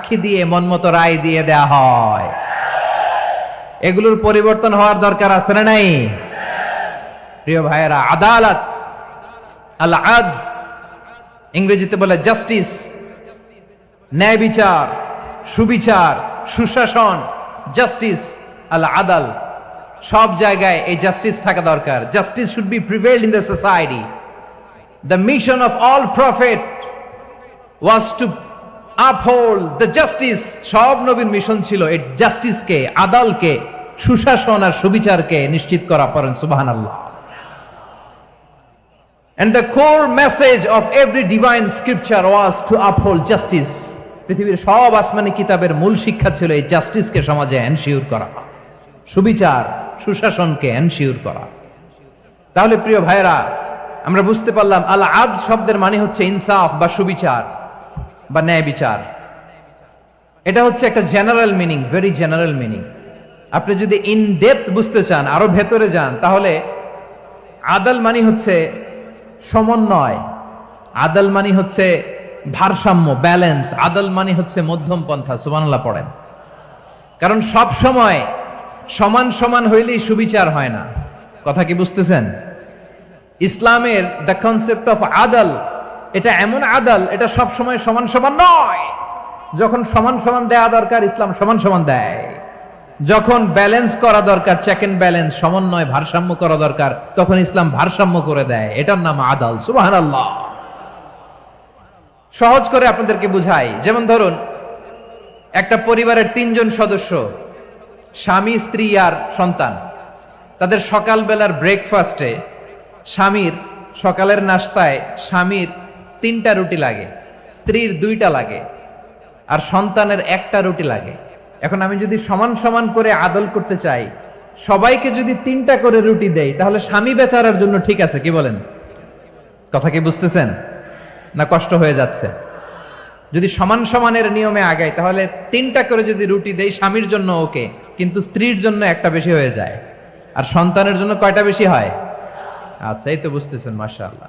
সাক্ষী দিয়ে মনমতো রায় দিয়ে দেয়া হয়। এগুলোর পরিবর্তন হওয়ার দরকার আছে না নাই? প্রিয় ভাইয়েরা, আদালত আল আদ ইংরেজিতে বলে জাস্টিস, ন্যায় বিচার, সুবিচার, সুশাসন, জাস্টিস আল আদাল সব জায়গায় এই জাস্টিস থাকা দরকার। Justice should be prevailed in the society. The mission of all prophet was to uphold the justice সব নবীর মিশন ছিল এই জাস্টিসকে আদালকে, সুশাসন আর সুবিচারকে নিশ্চিত করা পড়েন সুবাহান আল্লাহ And the core message of every divine scripture was to uphold justice. পৃথিবীর সব আসমানি কিতাবের মূল শিক্ষা ছিল এই জাস্টিসকে সমাজে এনশিওর করা। সুবিচার, সুশাসনকে এনশিওর করা। তাহলে প্রিয় ভাইরা আমরা বুঝতে পারলাম আল আদ শব্দের মানে হচ্ছে ইনসাফ বা সুবিচার। বা ন্যায় বিচার। এটা হচ্ছে একটা general meaning very general meaning আপনি যদি ইন ডেপথ বুঝতে চান, আরও ভেতরে যান, তাহলে আদাল মানি হচ্ছে সমন্বয়, আদাল মানি হচ্ছে ভারসাম্য ব্যালেন্স আদাল মানি হচ্ছে মধ্যম পন্থা, সুবহানাল্লাহ পড়েন। কারণ সব সময় সমান সমান হইলেই সুবিচার হয় না। কথা কি বুঝতেছেন? ইসলামের দ্য কনসেপ্ট অফ আদাল এটা এমন আদাল, এটা সব সময় সমান সমান নয়। যখন সমান সমান দেয়া দরকার, ইসলাম সমান সমান দেয়। যখন ব্যালেন্স করা দরকার চেক এন্ড ব্যালেন্স সমন্বয়, ভারসাম্য করা দরকার, তখন ইসলাম ভারসাম্য করে দেয়। এটার নাম আদাল সুবাহান আল্লাহ সহজ করে আপনাদেরকে বুঝাই। যেমন ধরুন, একটা পরিবারের তিনজন সদস্য, স্বামী, স্ত্রী আর সন্তান। তাদের সকালবেলার ব্রেকফাস্টে স্বামীর সকালের নাস্তায় স্বামীর তিনটা রুটি লাগে, স্ত্রীর দুইটা লাগে, আর সন্তানের একটা রুটি লাগে। এখন আমি যদি সমান সমান করে আদল করতে চাই, সবাইকে যদি তিনটা করে রুটি দেই, তাহলে স্বামী বেচারার জন্য ঠিক আছে, কি বলেন? কথা কি বুঝতেছেন? না কষ্ট হয়ে যাচ্ছে? যদি সমান সমানের নিয়মে আগাই, তাহলে তিনটা করে যদি রুটি দেই, স্বামীর জন্য ওকে, কিন্তু স্ত্রীর জন্য একটা বেশি হয়ে যায়। আর সন্তানের জন্য কয়টা বেশি হয়? আচ্ছা এই তো বুঝতেছেন, মাশাআল্লাহ।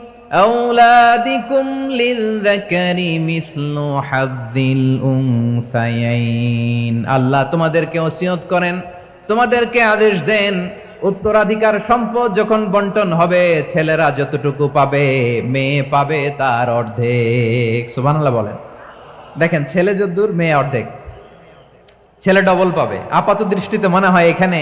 أولادكم للذكر مثل حظ الأنثيين আল্লাহ তোমাদেরকে ওসিয়ত করেন তোমাদেরকে আদেশ দেন উত্তরাধিকার সম্পদ যখন বন্টন হবে ছেলেরা যতটুকু পাবে মেয়ে পাবে তার অর্ধেক সুবহানাল্লাহ বলেন দেখেন ছেলে যদ্দূর মেয়ে অর্ধেক ছেলে ডবল পাবে আপাত দৃষ্টিতে মনে হয় এখানে